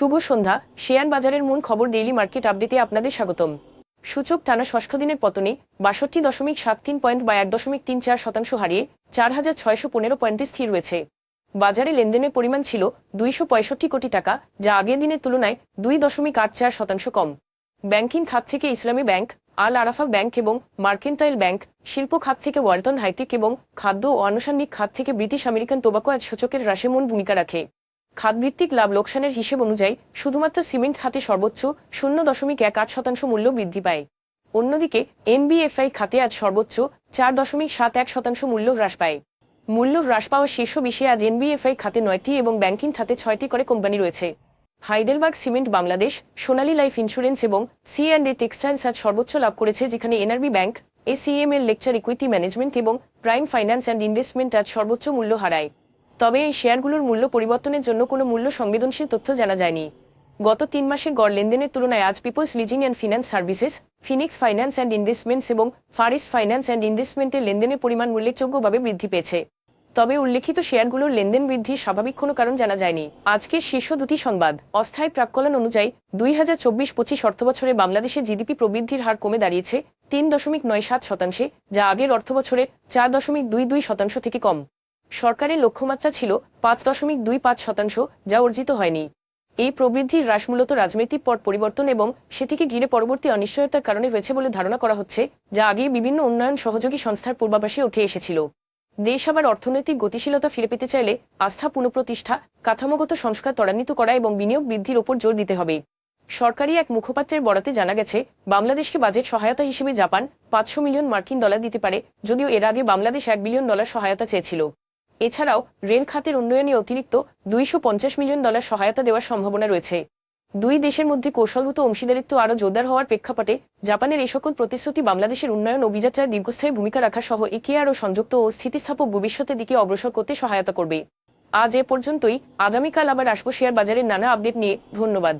শুভ সন্ধ্যা। Share বাজারের মূল খবর ডেইলি মার্কেট আপডেটে আপনাদের স্বাগতম। সূচক টানা ষষ্ঠ দিনের পতনে বাষট্টি দশমিক সাত তিন পয়েন্ট বা এক দশমিক তিন চার শতাংশ হারিয়ে চার হাজার ছয়শো পনেরো পয়েন্টে স্থির রয়েছে। বাজারে লেনদেনের পরিমাণ ছিল দুইশো পঁয়ষট্টি কোটি টাকা, যা আগের দিনের তুলনায় দুই দশমিক আট চার শতাংশ কম। ব্যাংকিং খাত থেকে ইসলামী ব্যাংক, আল আরাফা ব্যাংক এবং মার্কেন্টাইল ব্যাংক, শিল্প খাত থেকে ওয়ালটন হাইটেক এবং খাদ্য ও আনুষঙ্গিক খাত থেকে ব্রিটিশ আমেরিকান টোবাকো আজ সূচকের হ্রাসে মূল ভূমিকা রাখে। খাতভিত্তিক লাভ লোকসানের হিসেব অনুযায়ী শুধুমাত্র সিমেন্ট খাতে সর্বোচ্চ শূন্য দশমিক এক আট শতাংশ মূল্য বৃদ্ধি পায়। অন্যদিকে, এনবিএফআই খাতে আজ সর্বোচ্চ চার দশমিক সাত এক শতাংশ মূল্য হ্রাস পায়। মূল্য হ্রাস পাওয়া শীর্ষ বিষয়ে আজ এনবিএফআই খাতে নয়টি এবং ব্যাংকিং খাতে ছয়টি করে কোম্পানি রয়েছে। Heidelberg cement Bangladesh, Sonali life insurance এবং সি অ্যান্ড এ টেক্সটাইলস আজ সর্বোচ্চ লাভ করেছে, যেখানে NRB bank, ACML lecture equity management এবং প্রাইম ফাইন্যান্স অ্যান্ড ইনভেস্টমেন্ট আজ সর্বোচ্চ মূল্য হারায়। তবে এই শেয়ারগুলোর মূল্য পরিবর্তনের জন্য কোনো মূল্য সংবেদনশীল তথ্য জানা যায়নি। গত তিন মাসের গড় লেনদেনের তুলনায় আজ people's leasing and finance services, phoenix finance and investments এবং ফারিস ফাইন্যান্স অ্যান্ড ইনভেস্টমেন্টের লেনদেনের পরিমাণ উল্লেখযোগ্যভাবে বৃদ্ধি পেয়েছে। তবে উল্লেখিত শেয়ারগুলোর লেনদেন বৃদ্ধির স্বাভাবিক কোনো কারণ জানা যায়নি। আজকের শীর্ষ দুটি সংবাদ, অস্থায়ী প্রাক্কলন অনুযায়ী দুই হাজার চব্বিশ পঁচিশ অর্থবছরে বাংলাদেশের জিডিপি প্রবৃদ্ধির হার কমে দাঁড়িয়েছে তিন দশমিক নয় সাত শতাংশে, যা আগের অর্থবছরের চার দশমিক দুই দুই শতাংশ থেকে কম। সরকারের লক্ষ্যমাত্রা ছিল পাঁচ দশমিক দুই পাঁচ শতাংশ, যা অর্জিত হয়নি। এই প্রবৃদ্ধির হ্রাস মূলত রাজনৈতিক পট পরিবর্তন এবং সেটিকে ঘিরে পরবর্তী অনিশ্চয়তার কারণে হয়েছে বলে ধারণা করা হচ্ছে, যা আগে বিভিন্ন উন্নয়ন সহযোগী সংস্থার পূর্বাভাসে উঠে এসেছিল। দেশ আবার অর্থনৈতিক গতিশীলতা ফিরে পেতে চাইলে আস্থা পুনঃপ্রতিষ্ঠা, কাঠামোগত সংস্কার ত্বরান্বিত করা এবং বিনিয়োগ বৃদ্ধির ওপর জোর দিতে হবে। সরকারি এক মুখপাত্রের বরাতে জানা গেছে, বাংলাদেশকে বাজেট সহায়তা হিসেবে জাপান পাঁচশো মিলিয়ন মার্কিন ডলার দিতে পারে, যদিও এর আগে বাংলাদেশ এক বিলিয়ন ডলার সহায়তা চেয়েছিল। এছাড়াও রেল খাতের উন্নয়নে অতিরিক্ত দুইশো পঞ্চাশ মিলিয়ন ডলার সহায়তা দেওয়ার সম্ভাবনা রয়েছে। দুই দেশের মধ্যে কৌশলগত অংশীদারিত্ব আরও জোরদার হওয়ার প্রেক্ষাপটে জাপানের এই সকল প্রতিশ্রুতি বাংলাদেশের উন্নয়ন অভিযাত্রায় দীর্ঘস্থায়ী ভূমিকা রাখা সহ একে আরও সংযুক্ত ও স্থিতিস্থাপক ভবিষ্যতের দিকে অগ্রসর করতে সহায়তা করবে। আজ এ পর্যন্তই। আগামীকাল আবার আসব শেয়ার বাজারের নানা আপডেট নিয়ে। ধন্যবাদ।